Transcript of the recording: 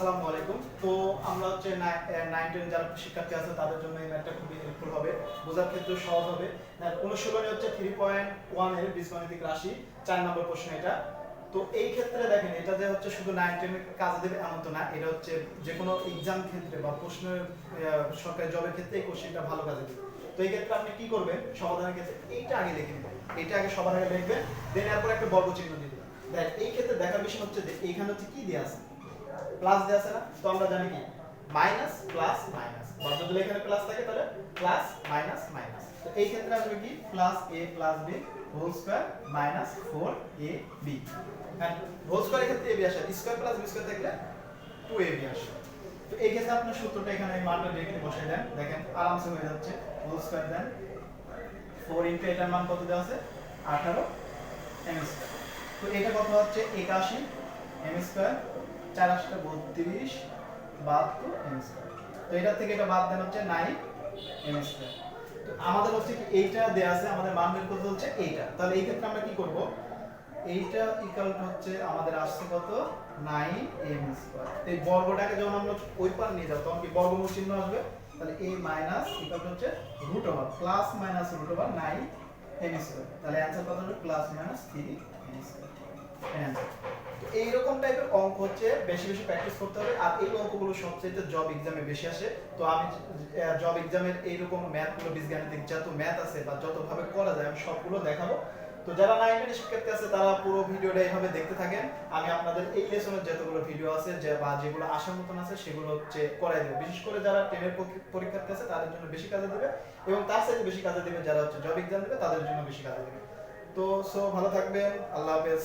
আসসালামু আলাইকুম। তো আমরা হচ্ছে যারা শিক্ষার্থী আছে তাদের জন্য এই খুবই হেল্পফুল হবে। বোঝার ক্ষেত্রে সহজ হবে। অনুশীলনী হচ্ছে থ্রি পয়েন্ট ওয়ানের বীজগণিতিক রাশি চার নম্বর প্রশ্ন এটা। তো এই ক্ষেত্রে দেখেন এটা যে হচ্ছে শুধু নাইন দেবে এমন তো না। এটা হচ্ছে যে কোনো এক্সাম ক্ষেত্রে বা প্রশ্নের আহ, সরকারি জবের ক্ষেত্রে এই কোশ্চেনটা ভালো কাজে দেবে। তো এই ক্ষেত্রে আপনি কি করবেন? সমাধানের ক্ষেত্রে এইটা আগে লিখে নেবেন। এইটা আগে সবার আগে দেন এরপর একটা বর্গ চিহ্ন দিয়ে দেবেন। দেখ এই ক্ষেত্রে দেখার বিষয় হচ্ছে যে এইখানে হচ্ছে কি দেওয়া আছে? প্লাস দেওয়া আছে না? তো আমরা জানি কি? মাইনাস প্লাস মাইনাস বা যদি এখানে প্লাস থাকে তাহলে প্লাস মাইনাস মাইনাস তো এই ক্ষেত্রে আসবে কি? Plus A plus B whole square minus four A B whole square ক্ষেত্রে এ বি আসে। স্কয়ার প্লাস বি স্কয়ার থাকলে টু এ বি আসে। তো এই ক্ষেত্রে আপনার সূত্রটা এখানে এই মানটা ডিরেক্টলি বসাই দেন। দেখেন, আরামসে হয়ে যাচ্ছে। Whole square then four into এটার মান কত দেওয়া আছে? আঠারো এম স্কয়ার তো এটা কত হচ্ছে? একাশি এম স্কয়ার চার আটটা বত্রিশ বাহাত্তর এম তো এটা থেকে এটা বাদ দেন হচ্ছে নাইন এম তো আমাদের হচ্ছে কি এইটা দেয়া আছে, আমাদের মান বের করতে হচ্ছে এইটা। তাহলে এই ক্ষেত্রে আমরা কি করব? এইটা ইকুয়াল টু হচ্ছে আমাদের আসছে কত? 9 এম স্কয়ার এই বর্গটাকে যখন আমরা ওই পার নিয়ে যাব, তখন কি বর্গমূল চিহ্ন আসবে? তাহলে a মাইনাস ইকুয়াল টু হচ্ছে root over plus minus root over 9 M square তাহলে অ্যানসার কত হবে? প্লাস মাইনাস 3 এম স্কয়ার এইরকম টাইপের অঙ্ক হচ্ছে বেশি বেশি প্র্যাকটিস করতে হবে। আর এই অঙ্কগুলো সবচেয়ে জব এক্সামে বেশি আসে। তো আমি জব এক্সামের এইরকম ম্যাথগুলো বীজগাণিতিক যত ম্যাথ আছে বা যতভাবে করা যায়, আমি সবগুলো দেখাবো। তো যারা নাইনের শিক্ষার্থী আছে, তারা পুরো ভিডিওটা এইভাবে দেখতে থাকেন। আমি আপনাদের এই লেসনের যতগুলো ভিডিও আছে, যে, বা যেগুলো আসার মতন আছে, সেগুলো হচ্ছে করাই দেবো। বিশেষ করে যারা টেনের পরীক্ষার্থী আছে, তাদের জন্য বেশি কাজে দেবে। এবং তার সাথে বেশি কাজে দেবে যারা হচ্ছে জব এক্সাম দেবে, তাদের জন্য বেশি কাজে দেবে। তো সো ভালো থাকবেন। আল্লাহ হাফেজ।